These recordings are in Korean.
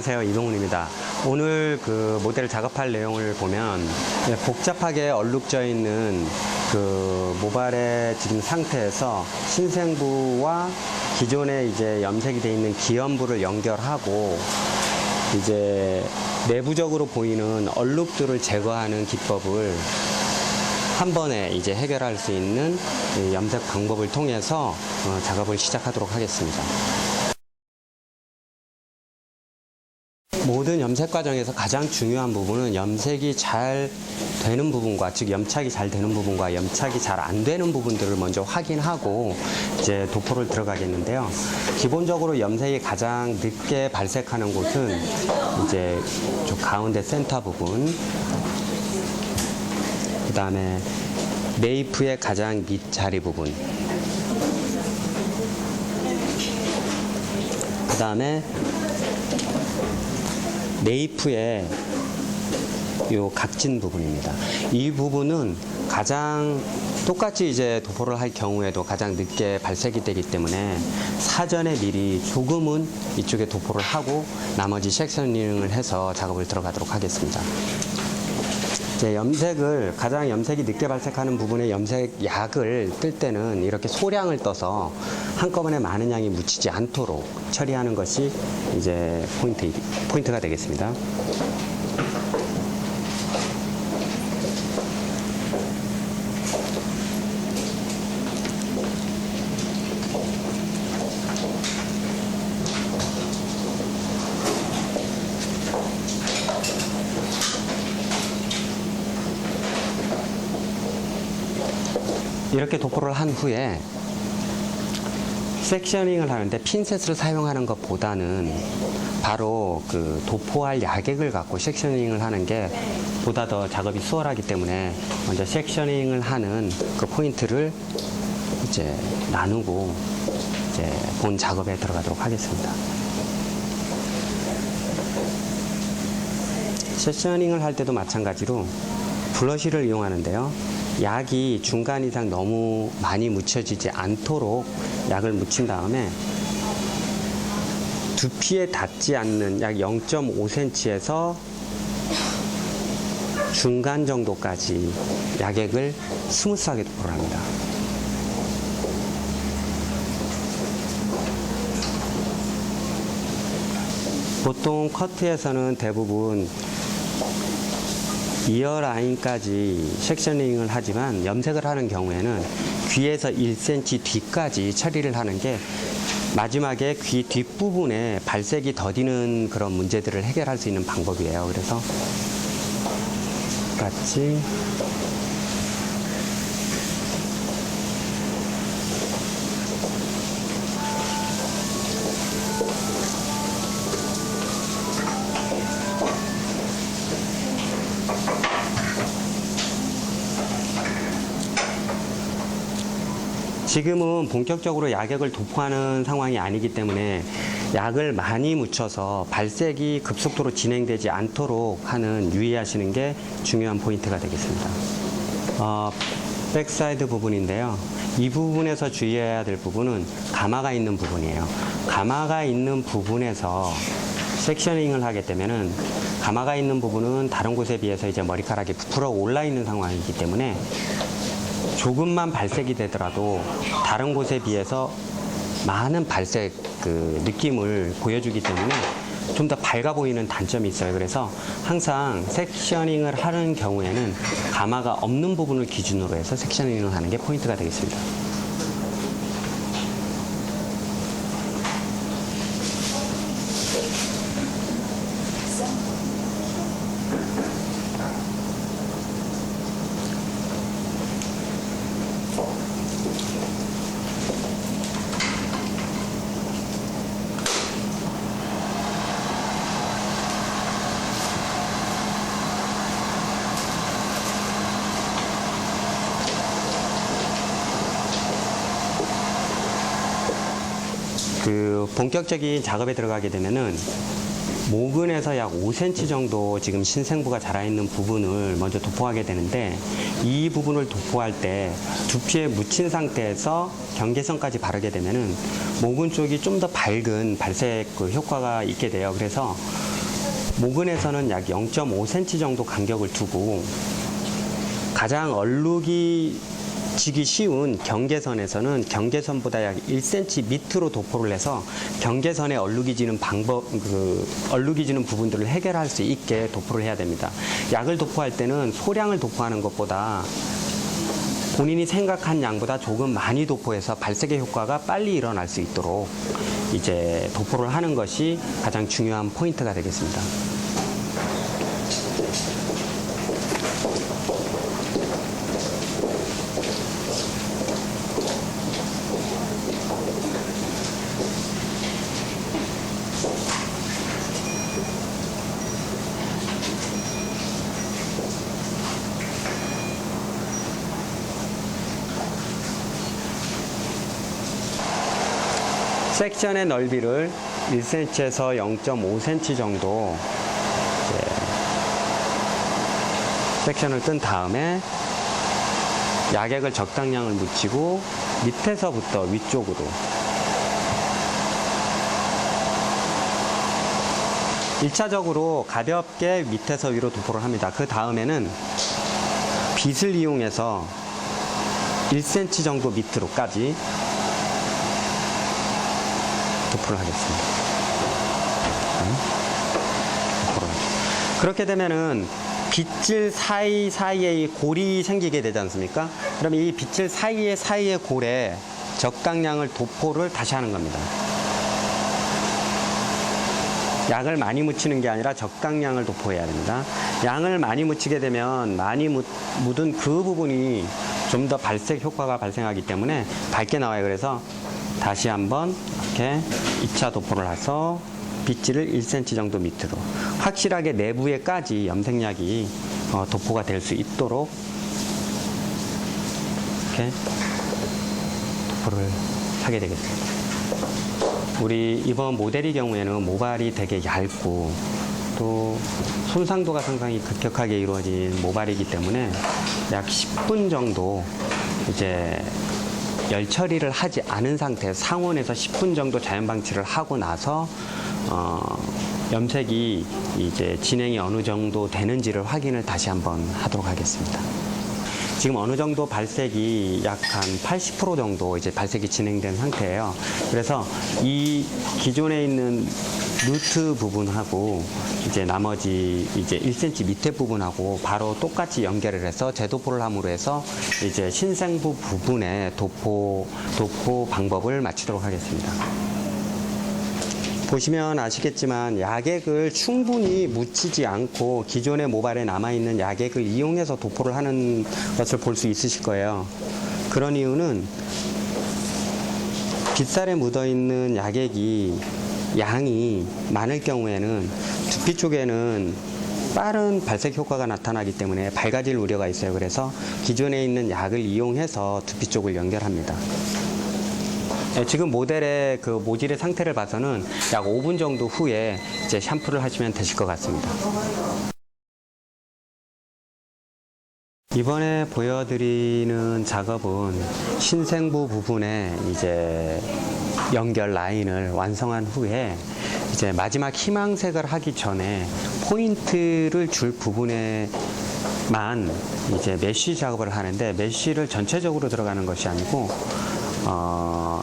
안녕하세요 이동훈입니다. 오늘 그 모델 작업할 내용을 보면 네, 복잡하게 얼룩져 있는 그 모발의 지금 상태에서 신생부와 기존에 이제 염색이 되어 있는 기염부를 연결하고 이제 내부적으로 보이는 얼룩들을 제거하는 기법을 한 번에 이제 해결할 수 있는 이 염색 방법을 통해서 어, 작업을 시작하도록 하겠습니다. 모든 염색 과정에서 가장 중요한 부분은 염색이 잘 되는 부분과 즉 염착이 잘 되는 부분과 염착이 잘 안 되는 부분들을 먼저 확인하고 이제 도포를 들어가겠는데요. 기본적으로 염색이 가장 늦게 발색하는 곳은 이제 저 가운데 센터 부분, 그 다음에 메이프의 가장 밑자리 부분, 그 다음에 네이프의 요 각진 부분입니다. 이 부분은 가장 똑같이 이제 도포를 할 경우에도 가장 늦게 발색이 되기 때문에 사전에 미리 조금은 이쪽에 도포를 하고 나머지 섹셔닝을 해서 작업을 들어가도록 하겠습니다. 이제 염색을 가장 염색이 늦게 발색하는 부분에 염색 약을 뜰 때는 이렇게 소량을 떠서 한꺼번에 많은 양이 묻히지 않도록 처리하는 것이 이제 포인트 포인트가 되겠습니다. 이렇게 도포를 한 후에 섹셔닝을 하는데 핀셋을 사용하는 것보다는 바로 그 도포할 야객을 갖고 섹셔닝을 하는 게 보다 더 작업이 수월하기 때문에 먼저 섹셔닝을 하는 그 포인트를 이제 나누고 이제 본 작업에 들어가도록 하겠습니다. 섹셔닝을 할 때도 마찬가지로 블러쉬를 이용하는데요. 약이 중간 이상 너무 많이 묻혀지지 않도록 약을 묻힌 다음에 두피에 닿지 않는 약 0.5cm에서 중간 정도까지 약액을 스무스하게 도포를 합니다. 보통 커트에서는 대부분 이어 라인까지 섹셔닝을 하지만 염색을 하는 경우에는 귀에서 1cm 뒤까지 처리를 하는 게 마지막에 귀 뒷부분에 발색이 더디는 그런 문제들을 해결할 수 있는 방법이에요. 그래서 같이 지금은 본격적으로 약액을 도포하는 상황이 아니기 때문에 약을 많이 묻혀서 발색이 급속도로 진행되지 않도록 하는 유의하시는 게 중요한 포인트가 되겠습니다. 어, 백사이드 부분인데요. 이 부분에서 주의해야 될 부분은 가마가 있는 부분이에요. 가마가 있는 부분에서 섹셔닝을 하게 되면은 가마가 있는 부분은 다른 곳에 비해서 이제 머리카락이 부풀어 올라 있는 상황이기 때문에 조금만 발색이 되더라도 다른 곳에 비해서 많은 발색 그 느낌을 보여주기 때문에 좀 더 밝아 보이는 단점이 있어요. 그래서 항상 섹셔닝을 하는 경우에는 가마가 없는 부분을 기준으로 해서 섹셔닝을 하는 게 포인트가 되겠습니다. 그 본격적인 작업에 들어가게 되면은 모근에서 약 5cm 정도 지금 신생부가 자라 있는 부분을 먼저 도포하게 되는데 이 부분을 도포할 때 두피에 묻힌 상태에서 경계선까지 바르게 되면은 모근 쪽이 좀 더 밝은 발색 그 효과가 있게 돼요. 그래서 모근에서는 약 0.5cm 정도 간격을 두고 가장 얼룩이 지기 쉬운 경계선에서는 경계선보다 약 1cm 밑으로 도포를 해서 경계선에 얼룩이 지는 방법, 그 얼룩이 지는 부분들을 해결할 수 있게 도포를 해야 됩니다. 약을 도포할 때는 소량을 도포하는 것보다 본인이 생각한 양보다 조금 많이 도포해서 발색의 효과가 빨리 일어날 수 있도록 이제 도포를 하는 것이 가장 중요한 포인트가 되겠습니다. 섹션의 넓이를 1cm에서 0.5cm 정도 이제 섹션을 뜬 다음에 약액을 적당량을 묻히고 밑에서부터 위쪽으로 일차적으로 가볍게 밑에서 위로 도포를 합니다. 그 다음에는 빗을 이용해서 1cm 정도 밑으로까지 도포를 하겠습니다. 하죠. 그렇게 되면은 빗질 사이 사이에 이 골이 생기게 되지 않습니까? 그러면 이 빗질 사이에 사이의 골에 적당량을 도포를 다시 하는 겁니다. 약을 많이 묻히는 게 아니라 적당량을 도포해야 됩니다. 양을 많이 묻히게 되면 많이 묻, 묻은 그 부분이 좀 더 발색 효과가 발생하기 때문에 밝게 나와요. 그래서 다시 한번 이렇게 2차 도포를 해서 빗질을 1cm 정도 밑으로 확실하게 내부에까지 염색약이 어, 도포가 될 수 있도록 이렇게 도포를 하게 되겠습니다. 우리 이번 모델의 경우에는 모발이 되게 얇고 또 손상도가 상당히 급격하게 이루어진 모발이기 때문에 약 10분 정도 이제 열 처리를 하지 않은 상태 상온에서 10분 정도 자연 방치를 하고 나서 어, 염색이 이제 진행이 어느 정도 되는지를 확인을 다시 한번 하도록 하겠습니다. 지금 어느 정도 발색이 약 한 80% 정도 이제 발색이 진행된 상태예요. 그래서 이 기존에 있는 루트 부분하고 이제 나머지 이제 1cm 밑에 부분하고 바로 똑같이 연결을 해서 재도포를 함으로 해서 이제 신생부 부분에 도포 도포 방법을 마치도록 하겠습니다. 보시면 아시겠지만 약액을 충분히 묻히지 않고 기존의 모발에 남아있는 약액을 이용해서 도포를 하는 것을 볼 수 있으실 거예요. 그런 이유는 빗살에 묻어있는 약액이 양이 많을 경우에는 두피 쪽에는 빠른 발색 효과가 나타나기 때문에 밝아질 우려가 있어요. 그래서 기존에 있는 약을 이용해서 두피 쪽을 연결합니다. 네, 지금 모델의 그 모질의 상태를 봐서는 약 5분 정도 후에 이제 샴푸를 하시면 되실 것 같습니다. 이번에 보여드리는 작업은 신생부 부분에 이제 연결 라인을 완성한 후에 이제 마지막 희망색을 하기 전에 포인트를 줄 부분에만 이제 메쉬 작업을 하는데 메쉬를 전체적으로 들어가는 것이 아니고 어,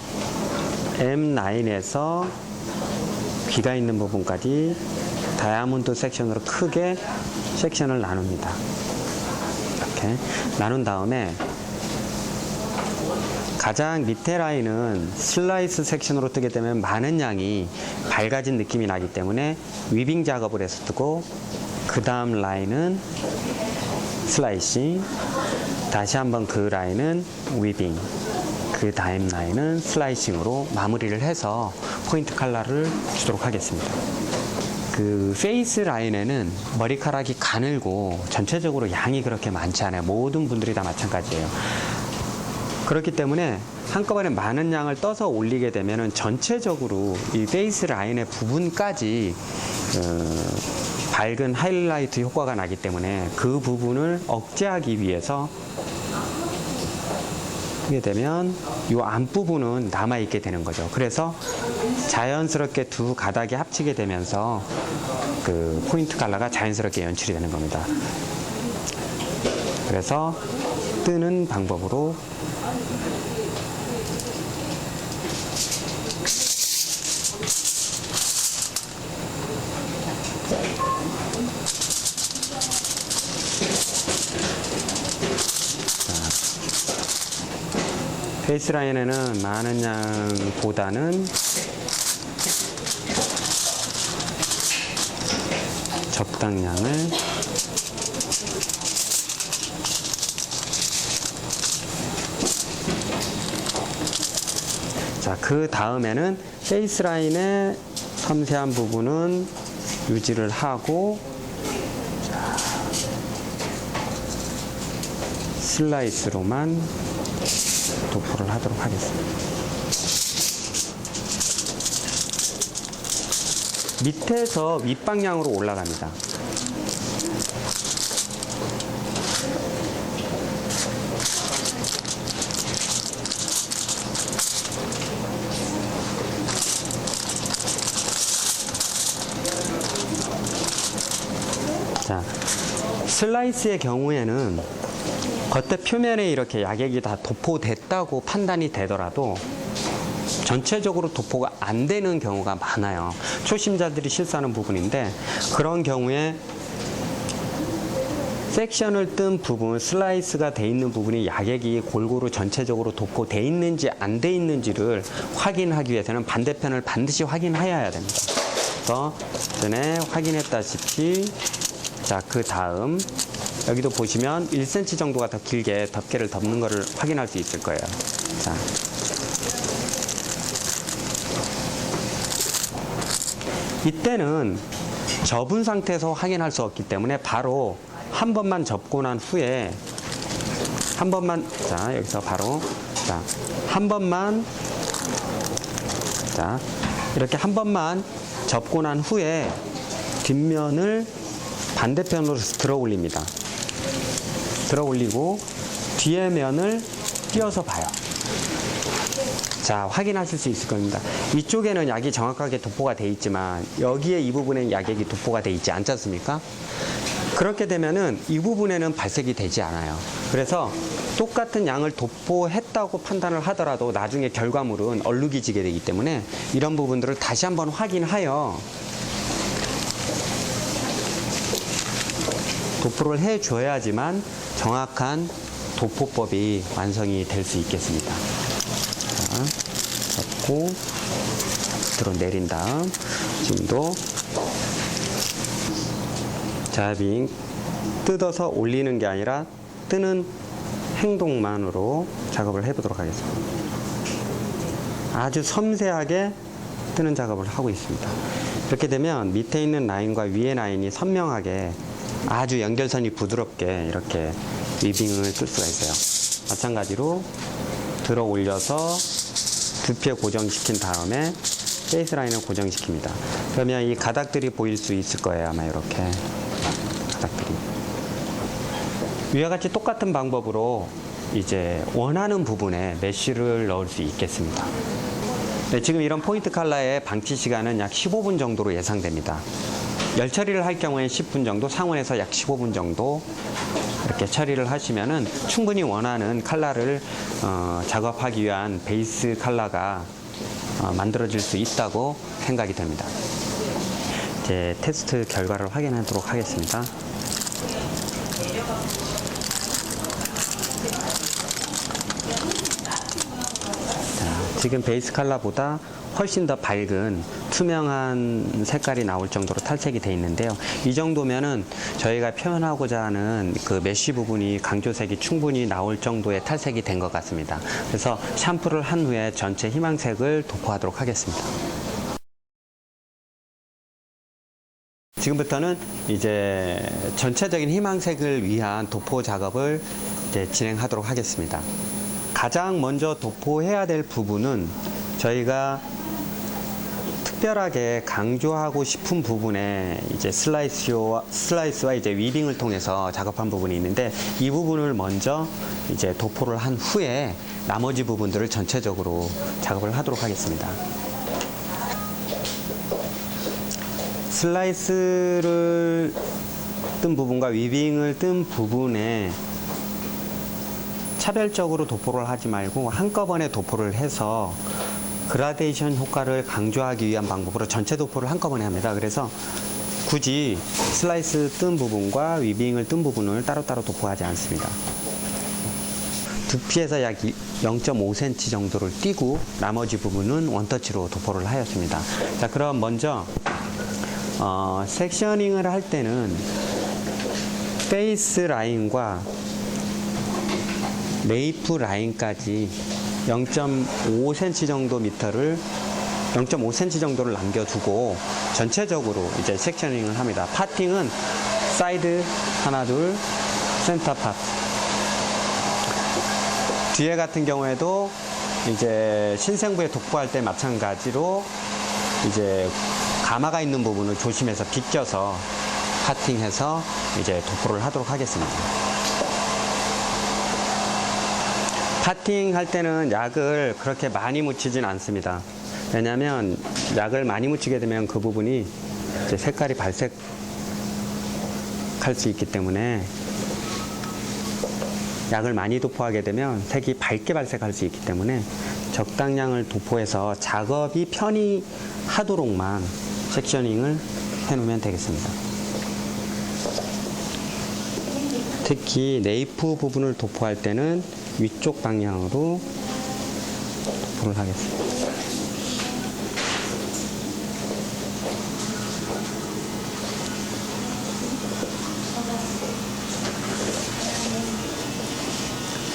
M9에서 귀가 있는 부분까지 다이아몬드 섹션으로 크게 섹션을 나눕니다. 이렇게 나눈 다음에 가장 밑에 라인은 슬라이스 섹션으로 뜨게 되면 많은 양이 밝아진 느낌이 나기 때문에 위빙 작업을 해서 뜨고 그 다음 라인은 슬라이싱 다시 한번 그 라인은 위빙 그 다음 라인은 슬라이싱으로 마무리를 해서 포인트 컬러를 주도록 하겠습니다. 그 페이스 라인에는 머리카락이 가늘고 전체적으로 양이 그렇게 많지 않아요. 모든 분들이 다 마찬가지예요. 그렇기 때문에 한꺼번에 많은 양을 떠서 올리게 되면 전체적으로 이 페이스 라인의 부분까지 어, 밝은 하이라이트 효과가 나기 때문에 그 부분을 억제하기 위해서 하게 되면 이 앞부분은 남아있게 되는 거죠. 그래서 자연스럽게 두 가닥이 합치게 되면서 그 포인트 컬러가 자연스럽게 연출이 되는 겁니다. 그래서 뜨는 방법으로 베이스라인에는 많은 양보다는 적당량을 자, 그 다음에는 베이스라인의 섬세한 부분은 유지를 하고 자, 슬라이스로만 도포를 하도록 하겠습니다. 밑에서 윗방향으로 올라갑니다. 자, 슬라이스의 경우에는 겉에 표면에 이렇게 약액이 다 도포됐다고 판단이 되더라도 전체적으로 도포가 안 되는 경우가 많아요. 초심자들이 실수하는 부분인데 그런 경우에 섹션을 뜬 부분, 슬라이스가 돼 있는 부분이 약액이 골고루 전체적으로 도포돼 있는지 안 돼 있는지를 확인하기 위해서는 반대편을 반드시 확인하여야 됩니다. 그래서 전에 확인했다시피 자, 그 다음 여기도 보시면 1cm 정도가 더 길게 덮개를 덮는 것을 확인할 수 있을 거예요. 자. 이때는 접은 상태에서 확인할 수 없기 때문에 바로 한 번만 접고 난 후에 한 번만 자 여기서 바로 자 한 번만 자 이렇게 한 번만 접고 난 후에 뒷면을 반대편으로 들어 올립니다. 들어 올리고 뒤에 면을 띄어서 봐요. 자, 확인하실 수 있을 겁니다. 이쪽에는 약이 정확하게 도포가 돼 있지만 여기에 이 부분에 약액이 도포가 돼 있지 않지 않습니까? 그렇게 되면은 이 부분에는 발색이 되지 않아요. 그래서 똑같은 양을 도포했다고 판단을 하더라도 나중에 결과물은 얼룩이지게 되기 때문에 이런 부분들을 다시 한번 확인하여 도포를 해줘야지만 정확한 도포법이 완성이 될 수 있겠습니다. 자, 잡고 들어 내린 다음 지금도 자빙 뜯어서 올리는 게 아니라 뜨는 행동만으로 작업을 해보도록 하겠습니다. 아주 섬세하게 뜨는 작업을 하고 있습니다. 이렇게 되면 밑에 있는 라인과 위에 라인이 선명하게 아주 연결선이 부드럽게 이렇게 위빙을 뜰 수가 있어요. 마찬가지로 들어 올려서 두피에 고정시킨 다음에 페이스 라인을 고정시킵니다. 그러면 이 가닥들이 보일 수 있을 거예요. 아마 이렇게 가닥들이. 위와 같이 똑같은 방법으로 이제 원하는 부분에 메쉬를 넣을 수 있겠습니다. 네, 지금 이런 포인트 컬러의 방치 시간은 약 15분 정도로 예상됩니다. 열 처리를 할 경우에 10분 정도, 상온에서 약 15분 정도 이렇게 처리를 하시면은 충분히 원하는 컬러를 어, 작업하기 위한 베이스 컬러가 어, 만들어질 수 있다고 생각이 됩니다. 이제 테스트 결과를 확인하도록 하겠습니다. 자, 지금 베이스 컬러보다 훨씬 더 밝은 투명한 색깔이 나올 정도로 탈색이 되어 있는데요. 이 정도면은 저희가 표현하고자 하는 그 메쉬 부분이 강조색이 충분히 나올 정도의 탈색이 된 것 같습니다. 그래서 샴푸를 한 후에 전체 희망색을 도포하도록 하겠습니다. 지금부터는 이제 전체적인 희망색을 위한 도포 작업을 이제 진행하도록 하겠습니다. 가장 먼저 도포해야 될 부분은 저희가 특별하게 강조하고 싶은 부분에 이제 슬라이스와 슬라이스와 이제 위빙을 통해서 작업한 부분이 있는데 이 부분을 먼저 이제 도포를 한 후에 나머지 부분들을 전체적으로 작업을 하도록 하겠습니다. 슬라이스를 뜬 부분과 위빙을 뜬 부분에 차별적으로 도포를 하지 말고 한꺼번에 도포를 해서 그라데이션 효과를 강조하기 위한 방법으로 전체 도포를 한꺼번에 합니다. 그래서 굳이 슬라이스 뜬 부분과 위빙을 뜬 부분을 따로따로 도포하지 않습니다. 두피에서 약 0.5cm 정도를 띄고 나머지 부분은 원터치로 도포를 하였습니다. 자, 그럼 먼저 어, 섹셔닝을 할 때는 페이스 라인과 메이프 라인까지 0.5cm 정도 미터를 0.5cm 정도를 남겨두고 전체적으로 이제 섹셔닝을 합니다. 파팅은 사이드 하나 둘 센터 파트 뒤에 같은 경우에도 이제 신생부에 독보할 때 마찬가지로 이제 가마가 있는 부분을 조심해서 비껴서 파팅해서 이제 도포를 하도록 하겠습니다. 파팅 할 때는 약을 그렇게 많이 묻히진 않습니다. 왜냐하면 약을 많이 묻히게 되면 그 부분이 색깔이 발색할 수 있기 때문에 약을 많이 도포하게 되면 색이 밝게 발색할 수 있기 때문에 적당량을 도포해서 작업이 편히 하도록만 섹셔닝을 해놓으면 되겠습니다. 특히 네이프 부분을 도포할 때는 위쪽 방향으로 도포를 하겠습니다.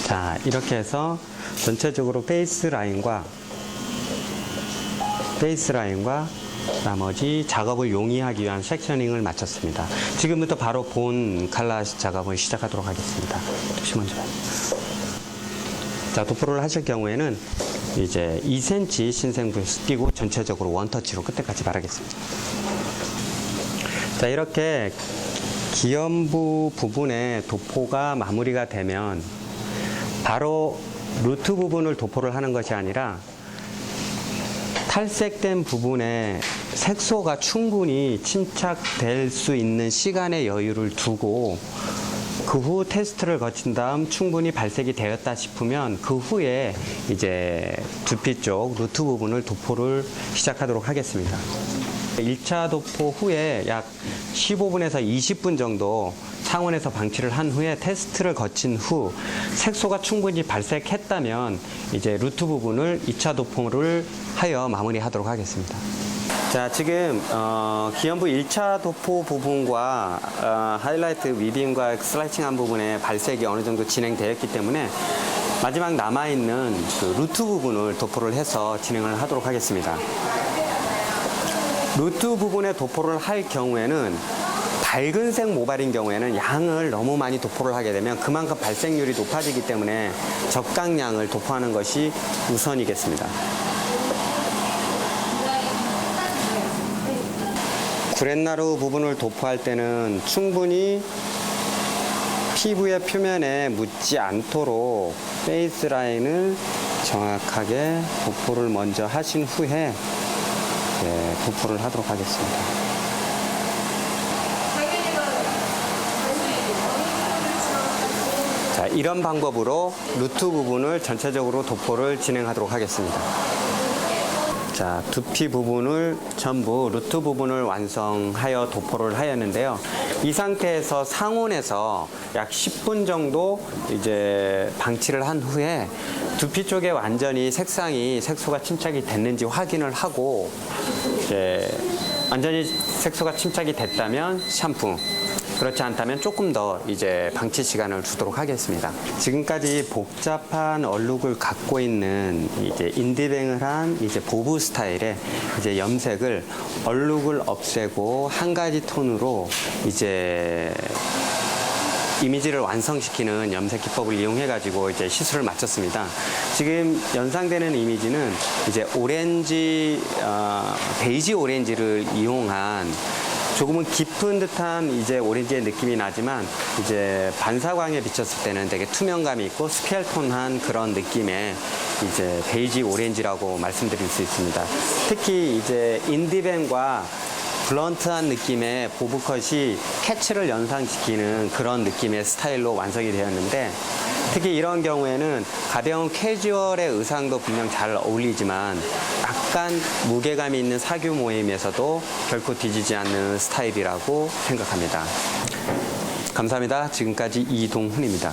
자, 이렇게 해서 전체적으로 페이스 라인과 페이스 라인과 나머지 작업을 용이하기 위한 섹셔닝을 마쳤습니다. 지금부터 바로 본 칼라 작업을 시작하도록 하겠습니다. 혹시 먼저. 자, 도포를 하실 경우에는 이제 2cm 신생부에서 띄고 전체적으로 원터치로 끝에까지 바르겠습니다. 자, 이렇게 기연부 부분에 도포가 마무리가 되면 바로 루트 부분을 도포를 하는 것이 아니라 탈색된 부분에 색소가 충분히 침착될 수 있는 시간의 여유를 두고 그 후 테스트를 거친 다음 충분히 발색이 되었다 싶으면 그 후에 이제 두피 쪽 루트 부분을 도포를 시작하도록 하겠습니다. 1차 도포 후에 약 15분에서 20분 정도 상온에서 방치를 한 후에 테스트를 거친 후 색소가 충분히 발색했다면 이제 루트 부분을 2차 도포를 하여 마무리하도록 하겠습니다. 자, 지금 어, 기연부 1차 도포 부분과 어, 하이라이트 위빙과 슬라이싱한 부분에 발색이 어느 정도 진행되었기 때문에 마지막 남아있는 그 루트 부분을 도포를 해서 진행을 하도록 하겠습니다. 루트 부분에 도포를 할 경우에는 밝은색 모발인 경우에는 양을 너무 많이 도포를 하게 되면 그만큼 발색률이 높아지기 때문에 적당량을 도포하는 것이 우선이겠습니다. 구렛나루 부분을 도포할 때는 충분히 피부의 표면에 묻지 않도록 페이스 라인을 정확하게 도포를 먼저 하신 후에 네, 도포를 하도록 하겠습니다. 자, 이런 방법으로 루트 부분을 전체적으로 도포를 진행하도록 하겠습니다. 자, 두피 부분을 전부 루트 부분을 완성하여 도포를 하였는데요. 이 상태에서 상온에서 약 10분 정도 이제 방치를 한 후에 두피 쪽에 완전히 색상이 색소가 침착이 됐는지 확인을 하고 이제 완전히 색소가 침착이 됐다면 샴푸 그렇지 않다면 조금 더 이제 방치 시간을 주도록 하겠습니다. 지금까지 복잡한 얼룩을 갖고 있는 이제 인디뱅을 한 이제 보부 스타일의 이제 염색을 얼룩을 없애고 한 가지 톤으로 이제 이미지를 완성시키는 염색 기법을 이용해 가지고 이제 시술을 마쳤습니다. 지금 연상되는 이미지는 이제 오렌지 어, 베이지 오렌지를 이용한 조금은 깊은 듯한 이제 오렌지의 느낌이 나지만 이제 반사광에 비쳤을 때는 되게 투명감이 있고 스켈톤한 그런 느낌의 이제 베이지 오렌지라고 말씀드릴 수 있습니다. 특히 이제 인디밴과 블런트한 느낌의 보브컷이 캐치를 연상시키는 그런 느낌의 스타일로 완성이 되었는데 특히 이런 경우에는 가벼운 캐주얼의 의상도 분명 잘 어울리지만 약간 무게감이 있는 사교 모임에서도 결코 뒤지지 않는 스타일이라고 생각합니다. 감사합니다. 지금까지 이동훈입니다.